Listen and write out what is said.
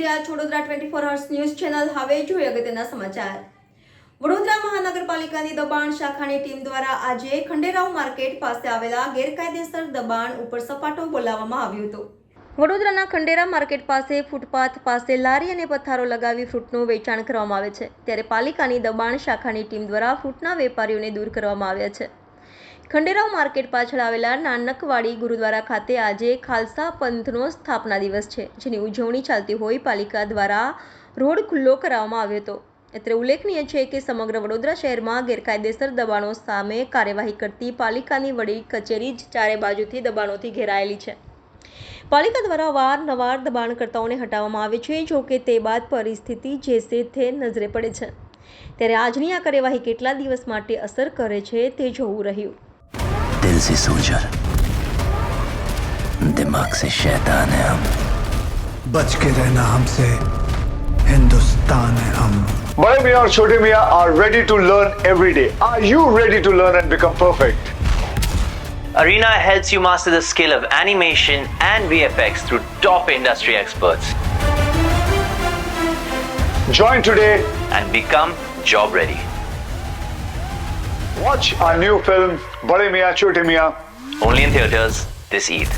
Vadodara twenty four hours news channel હવે જોઈએ અગત્યના સમાચાર. વડોદરા મહાનગરપાલિકાની દબાણ શાખાની ટીમ દ્વારા આજે ખંડેરાવ માર્કેટ પાસે આવેલા ગેરકાયદેસર દબાણ ઉપર સપાટો બોલાવવામાં આવ્યો હતો. વડોદરાના ખંડેરા માર્કેટ પાસે ફૂટપાથ પાસે લારી અને પથ્થારો લગાવી ફ્રૂટનું વેચાણ કરવામાં આવે છે. ત્યારે પાલિકાની દબાણ શાખાની ટીમ દ્વારા ફ્રૂટના વેપારીઓને દૂર કરવામાં આવ્યા છે. ખંડેરાવ માર્કેટ પાછળ આવેલા નાનકવાડી ગુરુદ્વારા ખાતે આજે ખાલસા પંથનો સ્થાપના દિવસ છે, જેની ઉજવણી ચાલતી હોય પાલિકા દ્વારા રોડ ખુલ્લો કરાવવામાં આવ્યો હતો. અત્રે ઉલ્લેખનીય છે કે સમગ્ર વડોદરા શહેરમાં ગેરકાયદેસર દબાણો સામે કાર્યવાહી કરતી પાલિકાની વડી કચેરી જ ચારે બાજુથી દબાણોથી ઘેરાયેલી છે. પાલિકા દ્વારા વારંવાર દબાણકર્તાઓને હટાવવામાં આવે છે, જો કે તે બાદ પરિસ્થિતિ જે તે નજરે પડે છે. ત્યારે આજની આ કાર્યવાહી કેટલા દિવસ માટે અસર કરે છે તે જોવું રહ્યું. से सोल्जर दिमाग से शैतान है हम बच के रहना हमसे हिंदुस्तान है हम Bade Mian और Chote Mian are ready to learn every day. Are you ready to learn and become perfect? Arena helps you master the skill of animation and VFX through top industry experts Join today. and become job ready. Watch our new film Bade Mian Chote Mian Only in theaters this Eid.